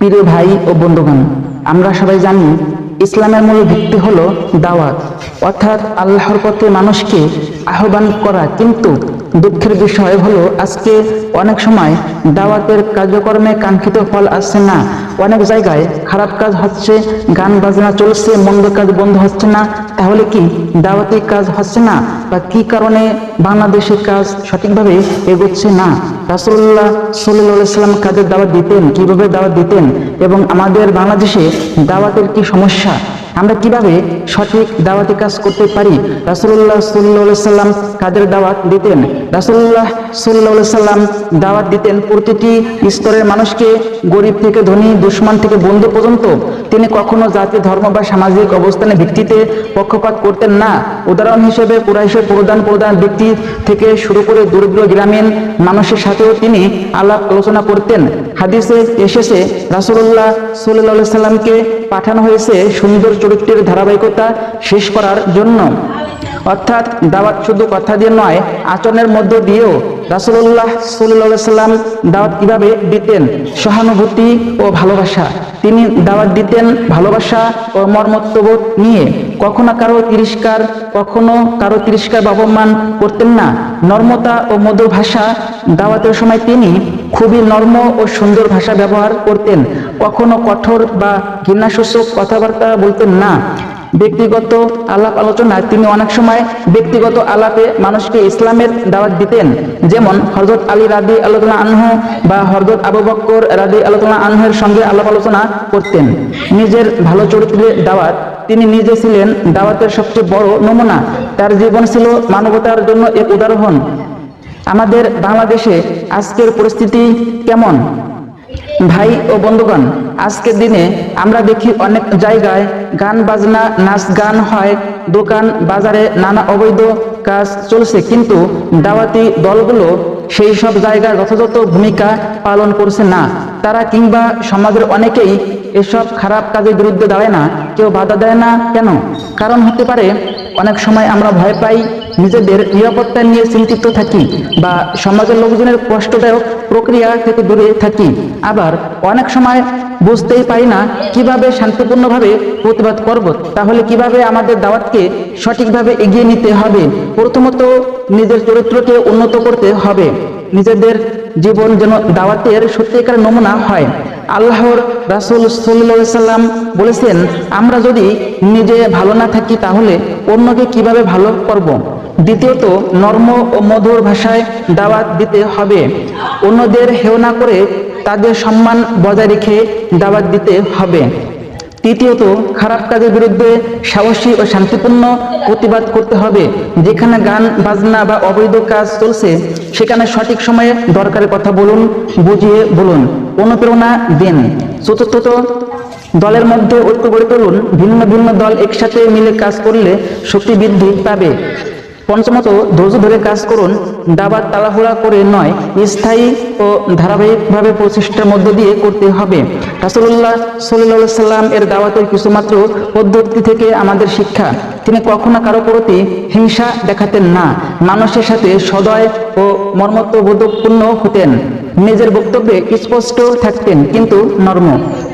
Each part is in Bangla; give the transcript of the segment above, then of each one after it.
প্রিয় ভাই ও বন্ধুগণ, আমরা সবাই জানি ইসলামের মূল ভিত্তি হলো দাওয়াত। অর্থাৎ আল্লাহর পথে মানুষকে আহ্বান করা। কিন্তু দুঃখের বিষয় হলো, আজকে অনেক সময় দাওয়াতের কার্যক্রমে কাঙ্ক্ষিত ফল আসছে না। অনেক জায়গায় খারাপ কাজ হচ্ছে, গান বাজনা চলছে, মন্দ কাজ বন্ধ হচ্ছে না। তাহলে কি দাওয়াতি কাজ হচ্ছে না? বা কি কারণে বাংলাদেশের কাজ সঠিকভাবে এগোচ্ছে না? রাসুল্লাহ সাল্লাহ সাল্লাম কাজের দাওয়াত দিতেন? কীভাবে দাওয়াত দিতেন? এবং আমাদের বাংলাদেশে দাওয়াতের কি সমস্যা? আমরা কীভাবে সঠিক দাওয়াতি কাজ করতে পারি? রাসুল্লাহ সাল্লাহ সাল্লাম কাদের দাওয়াত দিতেন? রাসুল্লাহ সাল্লাহ সাল্লাম দাওয়াত দিতেন প্রতিটি স্তরের মানুষকে, গরিব থেকে ধনী, দুশ্মন থেকে বন্ধু পর্যন্ত। তিনি কখনো জাতি, ধর্ম বা সামাজিক অবস্থানের ভিত্তিতে পক্ষপাত করতেন না। উদাহরণ হিসেবে কুরাইশের প্রধান প্রধান ব্যক্তি থেকে শুরু করে দরিদ্র গ্রামীণ মানুষের সাথেও তিনি আলাপ আলোচনা করতেন। হাদিসে এসেছে রাসুল্লাহ সাল্লাহ সাল্লামকে পাঠানো হয়েছে সুন্দর চরিত্রের ধারাবাহিকতা শেষ করার জন্য। অর্থাৎ দাওয়াত শুধু কথা দিয়ে নয়, আচরণের মধ্য দিয়েও রাসুল্লাহ সাল্লাহ সাল্লাম দাওয়াত কীভাবে দিতেন, সহানুভূতি ও ভালোবাসা। তিনি দাওয়াত দিতেন ভালোবাসা ও মর্মত্ববোধ নিয়ে। কখনো কারও তিরস্কার, কখনো কারও তিরস্কার বা অপমান করতেন না। নর্মতা ও মধুর ভাষা দাওয়াতের সময় তিনি খুবই নর্ম ও সুন্দর ভাষা ব্যবহার করতেন। কখনো কঠোর বা ঘৃণাসূচক কথাবার্তা বলতেন না। ব্যক্তিগত আলাপ আলোচনায় তিনি অনেক সময় ব্যক্তিগত আলাপে মানুষকে ইসলামের দাওয়াত দিতেন। যেমন হজরত আলী রাদি আলোচনা আনহু বা হজরত আবু বক্কর রাদি আলোচনা আনহের সঙ্গে আলাপ আলোচনা করতেন। নিজের ভালো চরিত্রের দাওয়াত তিনি নিজে ছিলেন। দাওয়াতের সবচেয়ে বড় নমুনা। তার জীবন ছিল মানবতার জন্য এক উদাহরণ। আমাদের বাংলাদেশে আজকের পরিস্থিতি কেমন? ভাই ও বন্ধুগণ, আজকের দিনে আমরা দেখি অনেক জায়গায় গান বাজনা, নাচ গান হয়, দোকান বাজারে নানা অবৈধ কাজ চলছে, কিন্তু দাওয়াতি দলগুলো সেই সব জায়গায় যথাযথ ভূমিকা পালন করছে না। তারা কিংবা সমাজের অনেকেই এসব খারাপ কাজের বিরুদ্ধে দাঁড়ায় না, কেউ বাধা দেয় না, কেন? কারণ হতে পারে, অনেক সময় আমরা ভয় পাই নিজেদের নিরাপত্তা নিয়ে চিন্তিত থাকি বা সমাজের লোকজনের কষ্টদায়ক প্রক্রিয়া থেকে দূরে থাকি। আবার অনেক সময় বুঝতেই পারি না কীভাবে শান্তিপূর্ণভাবে প্রতিবাদ করব, তাহলে কীভাবে আমাদের দাওয়াতকে সঠিকভাবে এগিয়ে নিতে হবে। প্রথমত নিজের চরিত্রকে উন্নত করতে হবে। নিজেদের জীবন যেন দাওয়াতের সত্যিকার নমুনা হয়। আল্লাহর রাসুল সাল্লাহ সাল্লাম বলেছেন, আমরা যদি নিজে ভালো না থাকি তাহলে অন্যকে কীভাবে ভালো করব। দ্বিতীয়ত, নর্ম ও মধুর ভাষায় দাওয়াত দিতে হবে। অন্যদের হেও না করে তাদের সম্মান বজায় রেখে দাওয়াত দিতে হবে। তৃতীয়ত, খারাপ কাজের বিরুদ্ধে সাহসী ও শান্তিপূর্ণ প্রতিবাদ করতে হবে। যেখানে গান, বাজনা বা অবৈধ কাজ চলছে, সেখানে সঠিক সময়ে দরকারের কথা বলুন, বুঝিয়ে বলুন, অনুপ্রেরণা দিন। চতুর্থত, দলের মধ্যে ঐক্য গড়ে তুলুন, ভিন্ন ভিন্ন দল একসাথে মিলে কাজ করলে শক্তি বৃদ্ধি পাবে। পঞ্চমত, ধৈর্য ধরে কাজ করুন দাবার তাড়াহুড়া করে নয়, স্থায়ী ও ধারাবাহিকভাবে প্রচেষ্টার মধ্য দিয়ে করতে হবে। রাসুল্লাহ সাল্লাহ সাল্লাম এর দাওয়াতের কিছুমাত্র পদ্ধতি থেকে আমাদের শিক্ষা, তিনি কখনো কারও প্রতি হিংসা দেখাতেন না, মানুষের সাথে সদয় ও মর্মত্ববোধপূর্ণ হতেন। নিজের বক্তব্যে স্পষ্ট থাকতেন, কিন্তু নর্ম,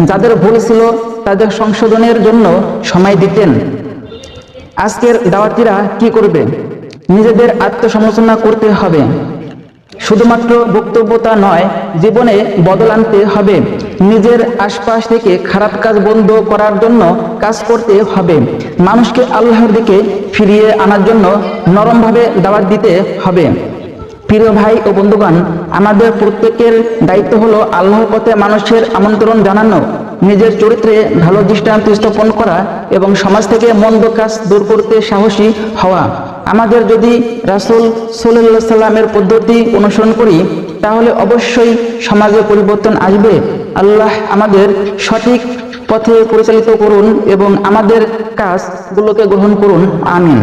যাদের ভুল ছিল তাদের সংশোধনের জন্য সময় দিতেন। আজকের দাওয়াতিরা কি করবে? নিজেদের আত্মসমালোচনা করতে হবে। শুধুমাত্র বক্তব্যতা নয়, জীবনে বদল আনতে হবে। নিজের আশপাশ থেকে খারাপ কাজ বন্ধ করার জন্য কাজ করতে হবে। মানুষকে আল্লাহর দিকে ফিরিয়ে আনার জন্য নরমভাবে দাওয়াত দিতে হবে। প্রিয় ভাই ও বন্ধুগণ, আমাদের প্রত্যেকের দায়িত্ব হলো আল্লাহর পথে মানুষের আমন্ত্রণ জানানো, নিজের চরিত্রে ভালো দৃষ্টান্ত স্থাপন করা এবং সমাজ থেকে মন্দ কাজ দূর করতে সাহসী হওয়া। আমাদের যদি রাসুল সাল্লাহ সাল্লামের পদ্ধতি অনুসরণ করি, তাহলে অবশ্যই সমাজে পরিবর্তন আসবে। আল্লাহ আমাদের সঠিক পথে পরিচালিত করুন এবং আমাদের কাজগুলোকে গ্রহণ করুন। আমিন।